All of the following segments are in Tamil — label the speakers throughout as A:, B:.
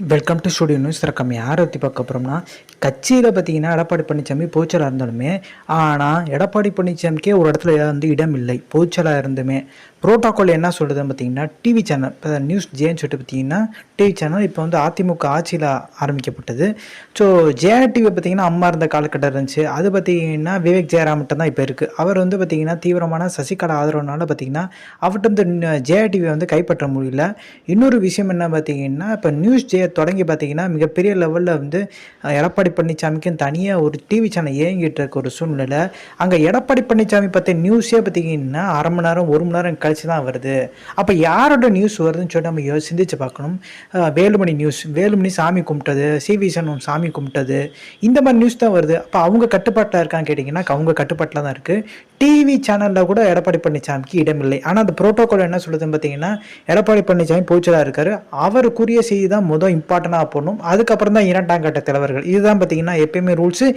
A: வெல்கம் டு ஸ்டுடியோ நியூஸ் ரக்கம் யாரை பற்றி பார்க்க போகிறோம்னா கட்சியில் பார்த்தீங்கன்னா எடப்பாடி பழனிசாமி போச்சலாக இருந்தாலுமே ஆனால் எடப்பாடி பழனிசாமிக்கே ஒரு இடத்துல வந்து இடம் இல்லை. போச்சலாக இருந்துமே. புரோட்டோகால் என்ன சொல்கிறதுன்னு பார்த்தீங்கன்னா டிவி சேனல் இப்போ நியூஸ் ஜேன்னு சொல்லிட்டு பார்த்தீங்கன்னா டிவி சேனல் இப்போ வந்து அதிமுக ஆட்சியில் ஆரம்பிக்கப்பட்டது. ஸோ ஜெயா டிவி பார்த்தீங்கன்னா அம்மா இருந்த காலகட்டம் இருந்துச்சு. அது பார்த்தீங்கன்னா விவேக் ஜெயராம்கிட்ட தான் இப்போ இருக்குது அவர் வந்து பார்த்தீங்கன்னா தீவிரமான சசிகலா ஆதரவுனால பார்த்தீங்கன்னா அவர்கிட்ட வந்து ஜெயா டிவியை வந்து கைப்பற்ற முடியல. இன்னொரு விஷயம் என்ன பார்த்தீங்கன்னா இப்போ நியூஸ் ஜெய தொடங்கி பார்த்தீங்கன்னா மிகப்பெரிய லெவலில் வந்து எடப்பாடி பழனிசாமிக்கும் தனியாக ஒரு டிவி சேனல் இயங்கிட்டு இருக்க ஒரு சூழ்நிலை அங்கே எடப்பாடி பழனிசாமி பற்றி நியூஸே பார்த்தீங்கன்னா அரை மணி நேரம் ஒரு மணி நேரம் கழிச்சு தான் வருது. அப்போ யாரோட நியூஸ் வருதுன்னு சொல்லி நம்ம யோ- சிந்திச்சு பார்க்கணும். வேலுமணி நியூஸ் வேலுமணி சாமி கும்பிட்டது சிவி சண்முகம் சாமி கும்பிட்டது இந்த மாதிரி நியூஸ் தான் வருது. அப்போ அவங்க கட்டுப்பாட்டில் இருக்கான்னு கேட்டிங்கன்னா அவங்க கட்டுப்பாட்டில் தான் இருக்குது டிவி சேனலில் கூட எடப்பாடி பழனிசாமிக்கு இடமில்லை ஆனால் அந்த ப்ரோட்டோக்கால் என்ன சொல்லுதுன்னு பார்த்தீங்கன்னா எடப்பாடி பழனிசாமி போச்சலாக இருக்கார். அவருக்குரிய செய்தி தான் முதல் இம்பார்ட்டண்டாக போடணும். அதுக்கப்புறம் தான் இரண்டாம் கட்ட தலைவர்கள். இதுதான் பார்த்தீங்கன்னா எப்பயுமே ரூல்ஸு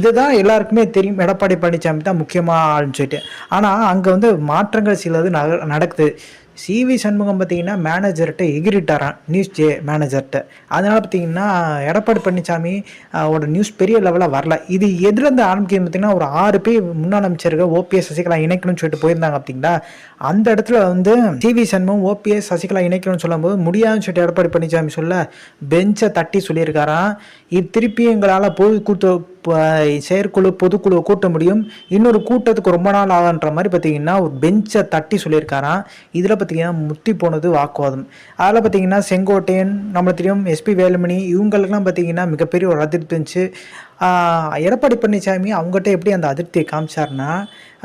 A: இதுதான் எல்லாருக்குமே தெரியும். எடப்பாடி பழனிசாமி தான் முக்கியமாக ஆளுன்னு சொல்லிட்டு. ஆனால் அங்கே வந்து மாற்றங்கள் சிலது நக நடக்குது. சிவி சண்முகம் பார்த்தீங்கன்னா மேனேஜர்கிட்ட எகிரிட்டாரான் நியூஸ் ஜே மேனேஜர்கிட்ட அதனால் பார்த்தீங்கன்னா எடப்பாடி பழனிசாமி அவரோட நியூஸ் பெரிய லெவலில் வரல. இது எதுலேருந்து ஆரம்பிக்கிறது பார்த்தீங்கன்னா ஒரு ஆறு பேர் முன்னாள் அமைச்சர்கள் ஓபிஎஸ் சசிகலா இணைக்கணும்னு சொல்லிட்டு போயிருந்தாங்க அப்படிங்களா அந்த இடத்துல வந்து சிவி சண்முகம் ஓபிஎஸ் சசிகலா இணைக்கணும்னு சொல்லும்போது முடியாதுன்னு சொல்லிட்டு எடப்பாடி பழனிசாமி சொல்ல பெஞ்சை தட்டி சொல்லியிருக்காராம். இது திருப்பி எங்களால் போய் கூத்து செயற்குழு பொதுக்குழு கூட்ட முடியும். இன்னொரு கூட்டத்துக்கு ரொம்ப நாள் ஆகுன்ற மாதிரி பார்த்தீங்கன்னா ஒரு பெஞ்சை தட்டி சொல்லியிருக்காராம். இதில் பார்த்தீங்கன்னா முத்தி போனது வாக்குவாதம். அதில் பார்த்தீங்கன்னா செங்கோட்டையன் நம்மளுக்கு தெரியும் எஸ்பி வேலுமணி இவங்களுக்கெல்லாம் பார்த்தீங்கன்னா மிகப்பெரிய ஒரு அதிருப்தி இருந்துச்சு. எடப்பாடி பழனிசாமி அவங்ககிட்ட எப்படி அந்த அதிருப்தியை காமிச்சாருன்னா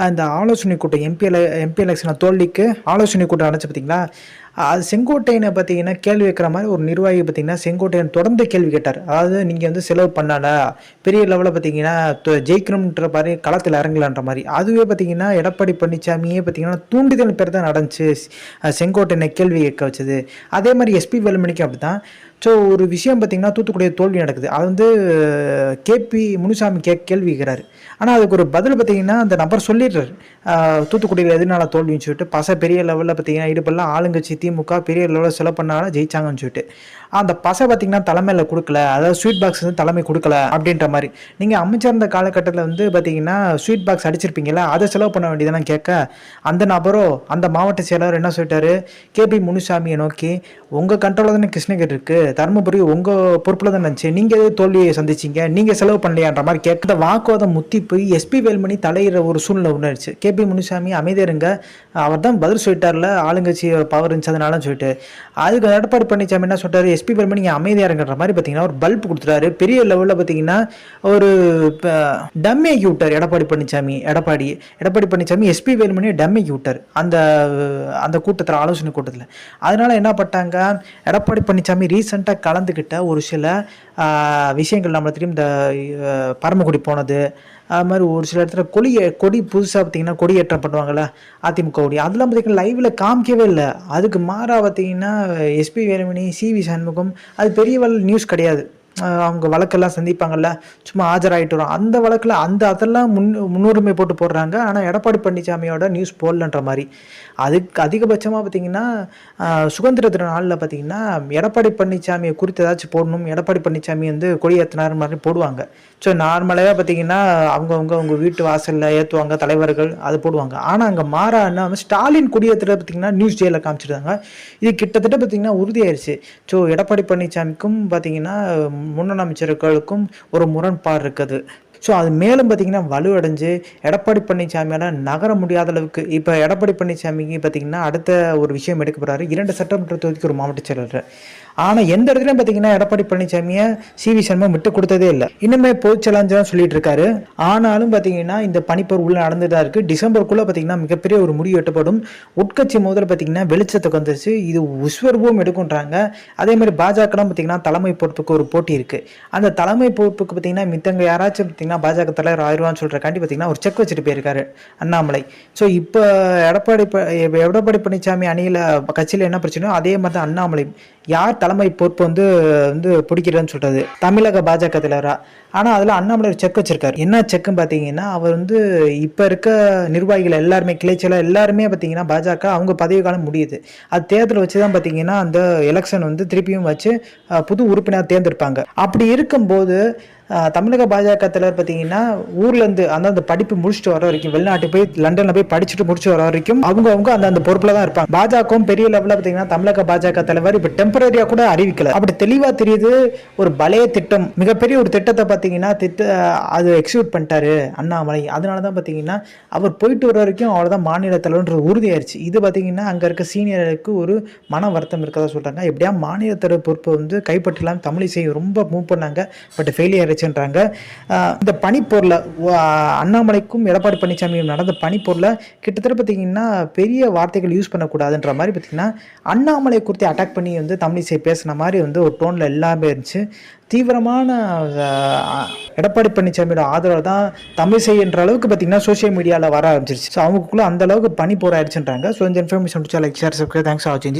A: அந்த ஆலோசனை கூட்டம் எம்பி எம்பி எலெக்ஷனை தோல்விக்கு ஆலோசனை கூட்டம் நடந்துச்சு பார்த்தீங்களா அது செங்கோட்டையனை பார்த்தீங்கன்னா கேள்வி வைக்கிற மாதிரி ஒரு நிர்வாகி பார்த்தீங்கன்னா செங்கோட்டையன் தொடர்ந்து கேள்வி கேட்டார். அதாவது நீங்கள் வந்து செலவு பண்ணல பெரிய லெவலில் பார்த்தீங்கன்னா ஜெயிக்கணும்ன்ற மாதிரி களத்தில் இறங்கலான்ற மாதிரி. அதுவே பார்த்தீங்கன்னா எடப்பாடி பழனிசாமியே பார்த்தீங்கன்னா தூண்டுதல் பேர் தான் நடந்துச்சு செங்கோட்டையனை கேள்வி கேட்க வச்சது. அதே மாதிரி எஸ்பி வேலுமணிக்கும் அப்படி தான் ஸோ ஒரு விஷயம் பார்த்தீங்கன்னா தூத்துக்குடிய தோல்வி நடக்குது. அது வந்து கேபி முனுசாமி கே கேள்வி ஆனால் அதுக்கு ஒரு பதில் பார்த்தீங்கன்னா அந்த நபர் சொல்லிடுறாரு. தூத்துக்குடியில் எதனால தோல்வின்னு சொல்லிட்டு பச பெரிய லெவலில் பார்த்தீங்கன்னா இடுப்பெல்லாம் ஆளுங்கட்சி திமுக பெரிய லெவலில் செலவு பண்ணாலும் ஜெயிச்சாங்கன்னு சொல்லிட்டு. அந்த பசை பார்த்தீங்கன்னா தலைமையில் கொடுக்கல. அதாவது ஸ்வீட் பாக்ஸ் வந்து தலைமை கொடுக்கல அப்படின்ற மாதிரி. நீங்கள் அமைச்சிருந்த இருந்த காலகட்டத்தில் வந்து பார்த்தீங்கன்னா ஸ்வீட் பாக்ஸ் அடிச்சிருப்பீங்களா அதை செலவு பண்ண வேண்டியதெல்லாம் கேட்க அந்த நபரோ அந்த மாவட்ட செயலர் என்ன சொல்லிட்டாரு? கேபி முனுசாமியை நோக்கி உங்கள் கண்ட்ரோலில் தானே கிருஷ்ணகிரி இருக்குது தருமபுரி உங்கள் பொறுப்பில் தான் இருந்துச்சு. நீங்கள் எது தோல்வியை சந்திச்சீங்க? நீங்கள் செலவு பண்ணலையான்ற மாதிரி கேட்க வாக்குவாதம் முத்தி போய் எஸ்பி வேல்மணி தலையிற ஒரு சூழ்நிலை உணர்ச்சி கேபி முனுசாமி அமைதியருங்க அவர் தான் பதில் சொல்லிட்டார்ல. ஆளுங்கட்சி பவர் இருந்துச்சு அதனால சொல்லிட்டு. அதுக்கு எடப்பாடி பழனிசாமி என்ன சொல்லிட்டாரு? எஸ்பி வேல்மணி நீங்கள் அமைதியாக இருங்கன்ற மாதிரி பார்த்தீங்கன்னா ஒரு பல்ப் கொடுத்துட்டாரு. பெரிய லெவலில் பார்த்தீங்கன்னா ஒரு டம்மி ஆக்கி விட்டார். எடப்பாடி பழனிசாமி எடப்பாடி எடப்பாடி பழனிசாமி எஸ்பி வேலுமணியை டம்மி ஆக்கி விட்டார். அந்த அந்த கூட்டத்தில் ஆலோசனை கூட்டத்தில். அதனால் என்ன பண்ணிட்டாங்க? எடப்பாடி பழனிசாமி ரீசெண்டாக கலந்துக்கிட்ட ஒரு சில விஷயங்கள் நம்மளை தெரியும் இந்த பரமக்குடி போனது அது மாதிரி ஒரு சில இடத்துல கொடி கொடி புதுசாக பார்த்தீங்கன்னா கொடி ஏற்றம் பண்ணுவாங்கள்ல அதிமுக கொடி. அதெல்லாம் பார்த்தீங்கன்னா லைவில் காமிக்கவே இல்லை. அதுக்கு மாறாக பார்த்தீங்கன்னா எஸ்பி வேலுமணி சிவி சண்முகம் அது பெரிய நியூஸ் கிடையாது. அவங்க வழக்கெல்லாம் சந்திப்பாங்கல்ல சும்மா ஆஜராகிட்டு வரும். அந்த வழக்கில் அந்த அதெல்லாம் முன் முன்னுரிமை போட்டு போடுறாங்க. ஆனால் எடப்பாடி பழனிசாமியோட நியூஸ் போடலன்ற மாதிரி. அதுக்கு அதிகபட்சமாக பார்த்தீங்கன்னா சுதந்திர தின நாளில் பார்த்தீங்கன்னா எடப்பாடி பழனிசாமியை குறித்து ஏதாச்சும் போடணும் எடப்பாடி பழனிசாமி வந்து கொடியேற்றினார் மாதிரி போடுவாங்க. ஸோ நார்மலாக பார்த்தீங்கன்னா அவங்கவுங்க அவங்க வீட்டு வாசலில் ஏற்றுவாங்க தலைவர்கள் அது போடுவாங்க. ஆனால் அங்கே மாறான்னா ஸ்டாலின் கொடியேற்றுறது பார்த்தீங்கன்னா நியூஸ் டேயில் காமிச்சிருந்தாங்க இது கிட்டத்தட்ட பார்த்தீங்கன்னா உறுதியாயிருச்சு. ஸோ எடப்பாடி பழனிசாமிக்கும் பார்த்தீங்கன்னா முன்னாள் அமைச்சர்களுக்கும் ஒரு முரண்பாடு இருக்குது. ஸோ அது மேலும் பார்த்தீங்கன்னா வலுவடைஞ்சு எடப்பாடி பழனிசாமியால் நகர முடியாத அளவுக்கு இப்போ எடப்பாடி பழனிசாமிக்கு பார்த்திங்கன்னா அடுத்த ஒரு விஷயம் எடுக்க போகிறாரு இரண்டு சட்டமன்ற தொகுதிக்கு ஒரு மாவட்ட செயலர் ஆனால் எந்த இடத்துலையும் பார்த்தீங்கன்னா எடப்பாடி பழனிசாமியை சிவி சண்முகம் விட்டு கொடுத்ததே இல்லை. இன்னுமே பொதுச்சலாஞ்சு தான் சொல்லிட்டு இருக்காரு. ஆனாலும் பார்த்தீங்கன்னா இந்த பனிப்போர் உள்ள நடந்து தான் இருக்குது டிசம்பருக்குள்ளே பார்த்தீங்கன்னா மிகப்பெரிய ஒரு முடிவு எட்டப்படும். உட்கட்சி மோதல் பார்த்தீங்கன்னா வெளிச்சத்துக்கு வந்துருச்சு. இது விஸ்வரூபம் எடுக்குன்றாங்க. அதே மாதிரி பாஜகலாம் பார்த்தீங்கன்னா தலைமை பொறுப்புக்கு ஒரு போட்டி இருக்குது அந்த தலைமை பொறுப்புக்கு பார்த்தீங்கன்னா மித்தங்க யாராச்சும் பார்த்தீங்கன்னா பார்த்தீங்கன்னா பாஜக தலைவர் ஆயிரவான்னு சொல்கிறக்காண்டி பார்த்தீங்கன்னா ஒரு செக் வச்சுட்டு போயிருக்காரு அண்ணாமலை. ஸோ இப்போ எடப்பாடி ப- எடப்பாடி பழனிசாமி அணியில் கட்சியில் என்ன பிரச்சனையோ அதே மாதிரி தான் அண்ணாமலை. யார் தலைமை பொறுப்பு வந்து வந்து பிடிக்கிறதுன்னு சொல்கிறது தமிழக பாஜக தலைவராக ஆனால் அதில் அண்ணாமலை ஒரு செக் வச்சிருக்காரு. என்ன செக்குன்னு பார்த்தீங்கன்னா அவர் வந்து இப்போ இருக்க நிர்வாகிகள் எல்லாருமே கிளைச்சலாக எல்லாருமே பார்த்தீங்கன்னா பாஜக அவங்க பதவி காலம் முடியுது. அது தேர்தல் வச்சு தான் பார்த்தீங்கன்னா அந்த எலெக்ஷன் வந்து திருப்பியும் வச்சு புது உறுப்பினர் தேர்ந்தெடுப்பாங்க. அப்படி இருக்கும்போது தமிழக பாஜக தலைவர் பார்த்தீங்கன்னா ஊர்லேருந்து அந்தந்த படிப்பு முடிச்சுட்டு வர வரைக்கும் வெளிநாட்டு போய் லண்டனில் போய் படிச்சுட்டு முடிச்சு வர வரைக்கும் அவங்க அவங்க அந்தந்த பொறுப்பில் தான் இருப்பாங்க. பாஜகவும் பெரிய லெவலில் பார்த்தீங்கன்னா தமிழக பாஜக தலைவர் இப்போ டெம்பரரியாக கூட அறிவிக்கல. அப்படி தெளிவாக தெரியுது ஒரு பலைய திட்டம் மிகப்பெரிய ஒரு திட்டத்தை பார்த்தீங்கன்னா திட்ட அது எக்ஸிக்யூட் பண்ணிட்டாரு அண்ணாமலை. அதனால தான் பார்த்தீங்கன்னா அவர் போயிட்டு வர வரைக்கும் அவ்வளோதான் மாநில தலைவர்ன்ற உறுதியாயிருச்சு. இது பார்த்தீங்கன்னா அங்கே இருக்க சீனியருக்கு ஒரு மன வருத்தம் இருக்கதா சொல்கிறாங்க எப்படியா மாநில தலைவர் பொறுப்பை வந்து கைப்பற்றலாம் தமிழிசை ரொம்ப மூவ் பண்ணாங்க பட் ஃபெயிலியர் ஆயிடுச்சுன்றாங்க இந்த பனிப்போரில் அண்ணாமலைக்கும் எடப்பாடி பழனிசாமியும் நடந்த பனிப்போரில் கிட்டத்தட்ட பார்த்தீங்கன்னா பெரிய வார்த்தைகள் யூஸ் பண்ணக்கூடாதுன்ற மாதிரி பார்த்தீங்கன்னா அண்ணாமலை குறித்து அட்டாக் பண்ணி வந்து தமிழிசை பேசின மாதிரி வந்து ஒரு டோனில் எல்லாமே இருந்துச்சு. தீவிரமான எடப்பாடி பழனிசாமியோட ஆதரவு தான் தமிழிசை என்ற அளவுக்கு பார்த்தீங்கன்னா சோஷியல் மீடியாவில் வர ஆரம்பிச்சிருச்சு. ஸோ அவங்களுக்குள்ள அந்த அளவுக்கு பனி போராயிடுச்சுன்றாங்க. ஸோ இந்த information like share subscribe thanks ஆச்சு